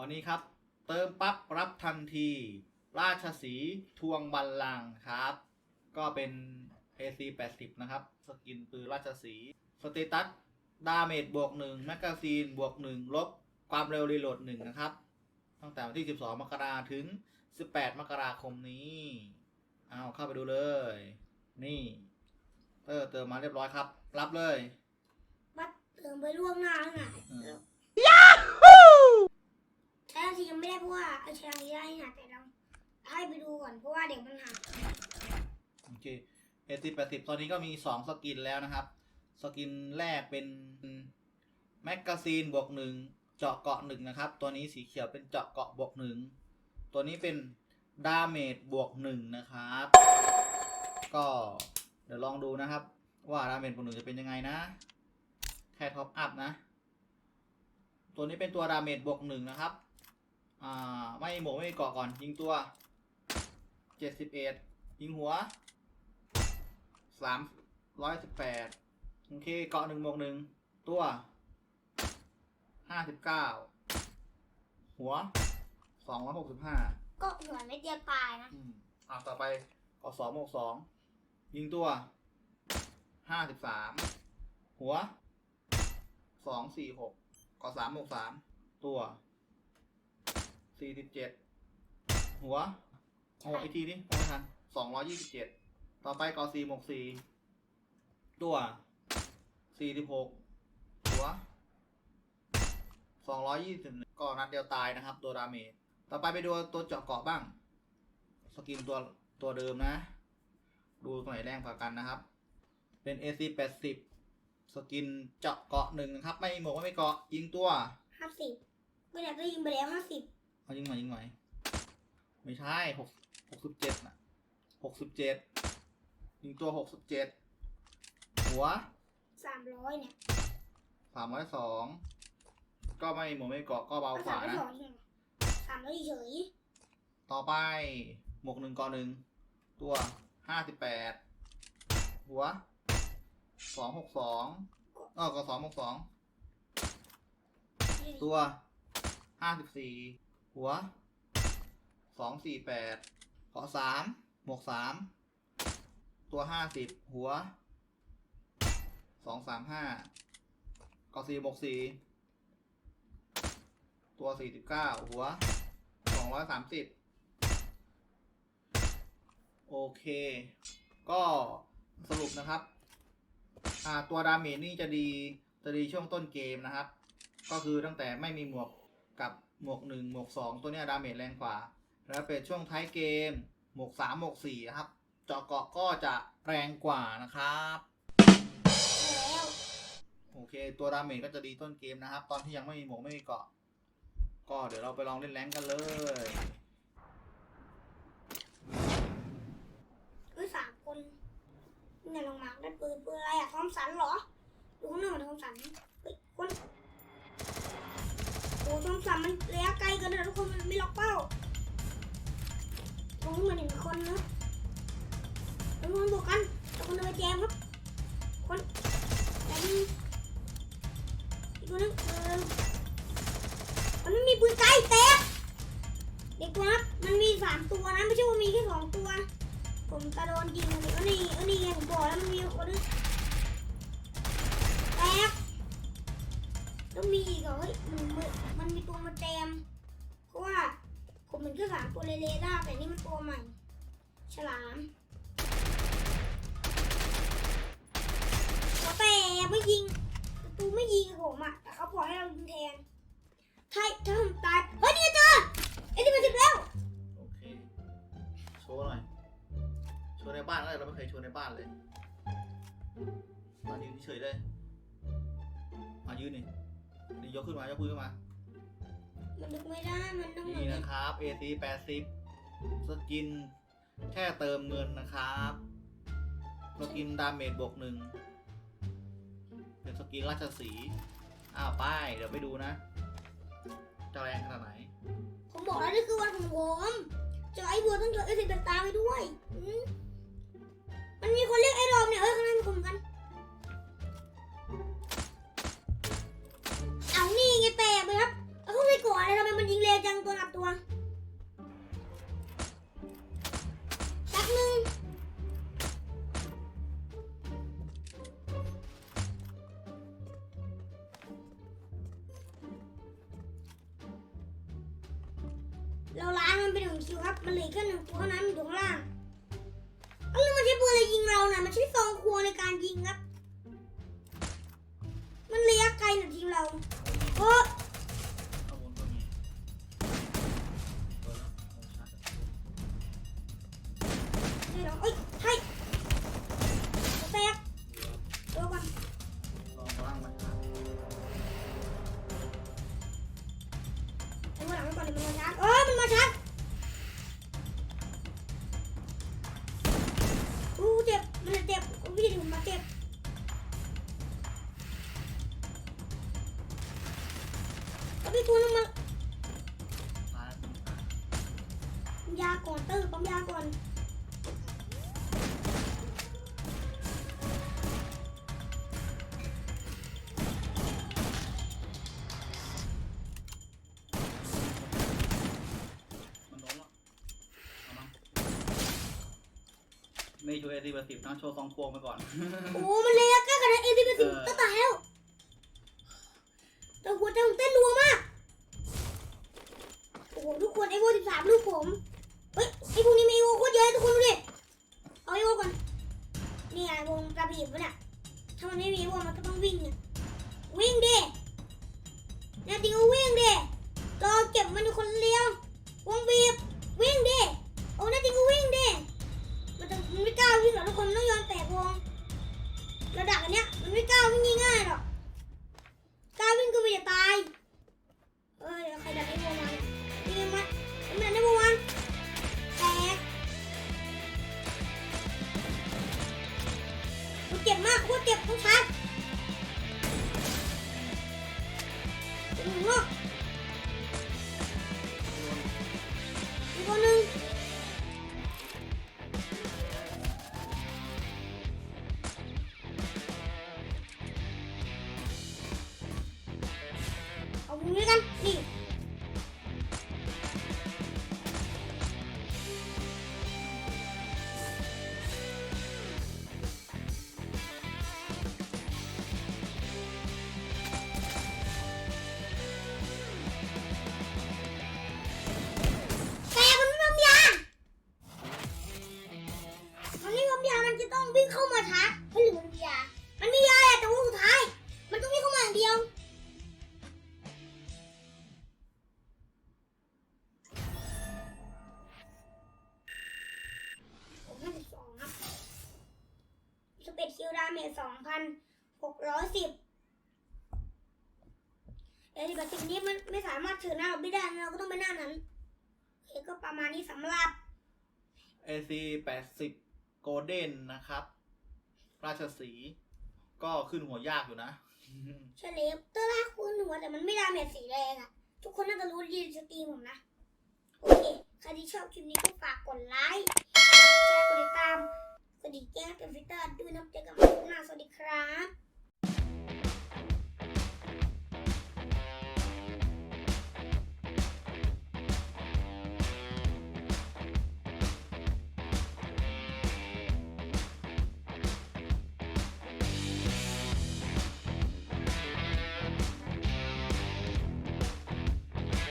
วันนี้ครับ เติมปั๊บรับทันที ราชสีห์ทวงบัลลังก์ครับ ก็เป็น AC 80 นะครับ สกินปืนราชสีห์สเตตัสดาเมจบวก1แมกกาซีนบวก1ลบความเร็วรีโหลด1นะครับ ตั้งแต่วันที่ 12 มกราถึง 18 มกราคมนี้เอาเข้าไปดูเลย นี่ เออเติมมาเรียบร้อยครับ รับเลย บัดเติมไปล่วงหน้าแล้วไงอืมใช้นาทียังไม่ได้เพราะว่าเอาช้นาทีได้หาแต่เราให้ไปดูก่อนเพราะว่าเดี๋ยวมันหาโอเค AC 80ตอนนี้ก็มี2สกินแล้วนะครับ สกินแรกเป็นแมกกาซีนบวกหนึ่งเจาะเกาะหนึ่งนะครับ ตัวนี้สีเขียวเป็นเจาะเกาะบวกหนึ่งตัวนี้เป็นดาเมจบวกหนึ่งนะครับ ก็เดี๋ยวลองดูนะครับ ว่าดาเมจบวกหนึ่งจะเป็นยังไงนะ แค่ท็อปอัพนะ ตัวนี้เป็นตัวดาเมจบวกหนึ่งนะครับ อ่า ไม่หมวกไม่เกาะก่อน ยิงตัวเจ็ดสิบเอ็ดยิงหัวสามร้อยสิบแปดโอเค เกาะหนึ่งหมวกหนึ่งตัวห้าสิบเก้าหัวสองร้อยหกสิบห้าก็หัวไม่เดียวตายนะ อืมอะต่อไปเกาะสองหมวกสองยิงตัวห้าสิบสามหัวสองสี่หกเกาะสามหมวกสามตัว สี่สิบเจ็ดหัวโอ้อีกทีนี่โอ้ไม่ทันสองร้อยยี่สิบเจ็ดต่อไปเกาะสี่หมวกสี่ตัวสี่สิบหกหัวสองร้อยยี่สิบก็นัดเดียวตายนะครับ ตัวดาเมจต่อไปไปดูตัวเจาะเกาะบ้าง สกินตัวตัวเดิมนะ ดูตัวไหนแรงกว่ากันนะครับ เป็น AC 80สกินเจาะเกาะหนึ่งนะครับ ไม่มีหมวกไม่มีเกาะยิงตัวห้าสิบไม่ได้ก็ยิงไปแล้วห้าสิบ เอายิงหน่อยยิงหน่อยไม่ใช่หกหกสิบเจ็ดนะหกสิบเจ็ดยิงตัวหกสิบเจ็ดหัวสามร้อยเนี่ยสามร้อยสองก็ไม่มีหมวกไม่มีเกาะก็เบาเอากสามว่าร้อยนะสองใช่ไหมสามร้อยเฉยต่อไปหมวกหนึ่งเกาะหนึ่งตัวห้าสิบแปดหัวสองหกสองเออก็สองหกสองๆตัวห้าสิบสี่ หัวสองสี่แปดขอสามหมวกสามตัวห้าสิบหัวสองสามห้าก็สี่หมวกสี่ตัวสี่สิบเก้าหัวสองร้อยสามสิบโอเค ก็สรุปนะครับ อ่าตัวดาเมจนี่จะดีจะดีช่วงต้นเกมนะครับ ก็คือตั้งแต่ไม่มีหมวกกับ หมวกหนึ่งหมวกสองตัวเนี้ยดาเมจแรงกว่า แล้วเป็นช่วงท้ายเกม หมวกสามหมวกสี่นะครับเจาะเกาะก็จะแรงกว่านะครับโอเค ตัวดาเมจก็จะดีต้นเกมนะครับ ตอนที่ยังไม่มีหมวกไม่มีเกาะ ก็เดี๋ยวเราไปลองเล่นแรงกันเลยเฮ้ยสามคนเนี่ยลงมาได้ปืนปืนอะไรอะทอมสันเหรอดูข้างหน้าเหมือนทอมสันเฮ้ยคน โอ้ทอมสันมันระยะไกลเกันนะทุกคนมันไม่ล็อกเป้าตรงนี้มันเห็นคนนะทุกคนบวกกันทุกคนเดินไปแจมครับ คนแต่นี่อีกคนนึงเออมันไม่มีปืนไกลแตกเด็กครับมันมีสามตัวนะไม่ใช่ว่ามีแค่สองตัว ผมกระโดนยิงเลยเออนี่เออนี่ไงผมบอกแล้วมันมีคนนึง ต้องมีอีกเหรอเฮ้ยมันมันมันมีตัวมาแจมเพราะว่าผมเห็นแค่สามตัวเลเลด้าแต่นี่มันตัวใหม่ ฉลามแต่ไม่ยิงตูไม่ยิงผมอะแต่เขาปล่อยให้เรายิงแทนถ้าถ้าผมตายเฮ้ยนี่เจอเอ็ดดี้มาสิบแล้วโอเคโชว์หน่อยโชว์ในบ้านอะไรเราไม่เคยโชว์ในบ้านเลยมายืนเฉยเลยมายืนนี่ นี่ยกขึ้นมายกมือขึ้นมา มันนึกไม่ได้ มันต้องนี่นะครับ AC 80สกินแค่เติมเงินนะครับสกินดาเมจบวกหนึ่งเป็นสกินราชสีห์อ้าวไป้ายเดี๋ยวไปดูนะ จะแรงขนาดไหน ผมบอกแล้วนี่คือวันของผมเจอไอ้บัวต้องเจอไอ้สิบตาไปด้วยอืมมันมีคนเรียกไอ้รอมเนี่ยเอ้ยข้างในมีคนเหมือนกันเอานี่ไงแตกไปครับแล้วข้างในก่อน มันเป็นหนึ่งคิวครับ มันเหลือแค่หนึ่งตัวเท่านั้นอยู่ข้างล่างเอ้ยมันใช้ปืนอะไรยิงเราน่ะมันใช้ซองครัวในการยิงครับ มันระยะไกลหน่ะทีมเราโอ้ ไม่ช่วยเอทีเบอร์สิบนะโชว์ซองควงไปก่อน โอ้ มันเลยอะใกล้ขนาดเอทีเป็นสิบเออตั้งแต่แล้ว แต่หัวใจผมเต้นรัวมาก โอ้โหทุกคนไอโวสิบสามลูกผม เฮ้ยไอพวกนี้มีไอโวโคตรเยอะทุกคนดูดิ เอาไอโวก่อน นี่ไงวงกระบี่ปะเนี่ย ถ้ามันไม่มีไอโวมันก็ต้องวิ่งเนี่ย วิ่งเข้ามาชาร์จให้หรือมันมียา มันมียาอะแต่ว่าสุดท้าย มันต้องวิ่งเข้ามาอย่างเดียวผมห้าสิบสองครับสเปดคิวดาเมจสองพันหกร้อยสิบเอลิบัตินี้มันไม่สามารถถือหน้าเราไม่ได้เราก็ต้องไปหน้านั้นโอเคก็ประมาณนี้สำหรับ AC แปดสิบ โกลเด้นนะครับ ราชสี ก็ขึ้นหัวยากอยู่นะ เฉลยตัวแรกคุณหัวแต่มันไม่ดาเมจสีแดงอะทุกคนน่าจะรู้ดีสตรีมผมนะ โอเค ใครที่ชอบคลิปนี้ก็ฝากกดไลค์แชร์กดติดตามกดดีแจ้งเป็นฟิตเตอร์ด้วยนะเจอกันใหม่คลิปหน้าสวัสดีครับ